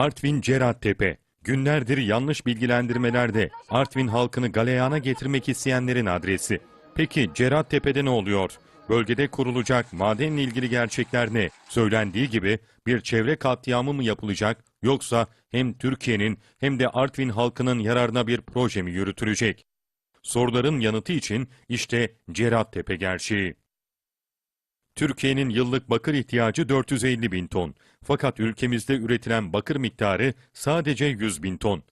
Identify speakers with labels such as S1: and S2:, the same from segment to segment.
S1: Artvin Cerattepe. Günlerdir yanlış bilgilendirmelerde Artvin halkını galeyana getirmek isteyenlerin adresi. Peki Cerattepe'de ne oluyor? Bölgede kurulacak madenle ilgili gerçekler ne? Söylendiği gibi bir çevre katliamı mı yapılacak yoksa hem Türkiye'nin hem de Artvin halkının yararına bir proje mi yürütülecek? Soruların yanıtı için işte Cerattepe gerçeği. Türkiye'nin yıllık bakır ihtiyacı 450 bin ton. Fakat ülkemizde üretilen bakır miktarı sadece 100 bin ton.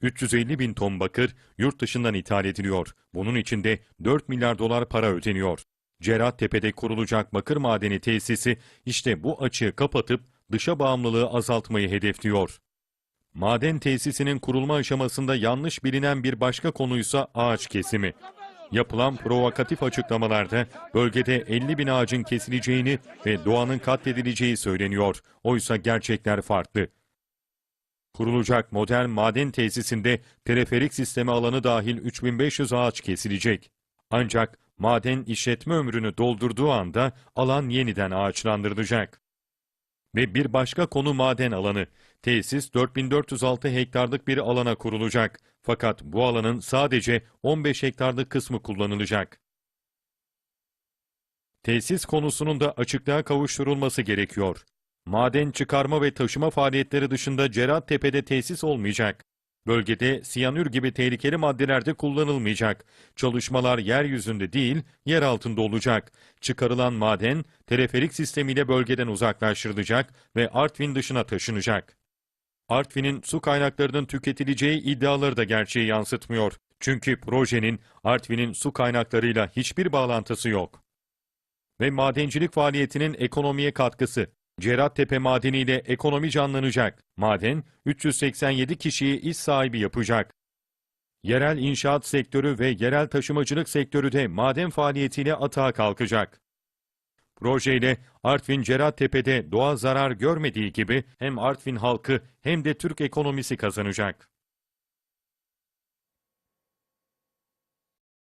S1: 350 bin ton bakır yurt dışından ithal ediliyor. Bunun için de 4 milyar dolar para ödeniyor. Cerattepe'de kurulacak bakır madeni tesisi işte bu açığı kapatıp dışa bağımlılığı azaltmayı hedefliyor. Maden tesisinin kurulma aşamasında yanlış bilinen bir başka konuysa ağaç kesimi. Yapılan provokatif açıklamalarda bölgede 50 bin ağacın kesileceğini ve doğanın katledileceği söyleniyor. Oysa gerçekler farklı. Kurulacak modern maden tesisinde teleferik sistemi alanı dahil 3500 ağaç kesilecek. Ancak maden işletme ömrünü doldurduğu anda alan yeniden ağaçlandırılacak. Ve bir başka konu maden alanı. Tesis 4406 hektarlık bir alana kurulacak. Fakat bu alanın sadece 15 hektarlık kısmı kullanılacak. Tesis konusunun da açıklığa kavuşturulması gerekiyor. Maden çıkarma ve taşıma faaliyetleri dışında Cerattepe'de tesis olmayacak. Bölgede siyanür gibi tehlikeli maddeler de kullanılmayacak. Çalışmalar yeryüzünde değil, yer altında olacak. Çıkarılan maden, teleferik sistemiyle bölgeden uzaklaştırılacak ve Artvin dışına taşınacak. Artvin'in su kaynaklarının tüketileceği iddiaları da gerçeği yansıtmıyor. Çünkü projenin Artvin'in su kaynaklarıyla hiçbir bağlantısı yok. Ve madencilik faaliyetinin ekonomiye katkısı. Cerattepe madeniyle ekonomi canlanacak. Maden 387 kişiyi iş sahibi yapacak. Yerel inşaat sektörü ve yerel taşımacılık sektörü de maden faaliyetiyle atağa kalkacak. Projeyle Artvin Cerattepe'de doğa zarar görmediği gibi hem Artvin halkı hem de Türk ekonomisi kazanacak.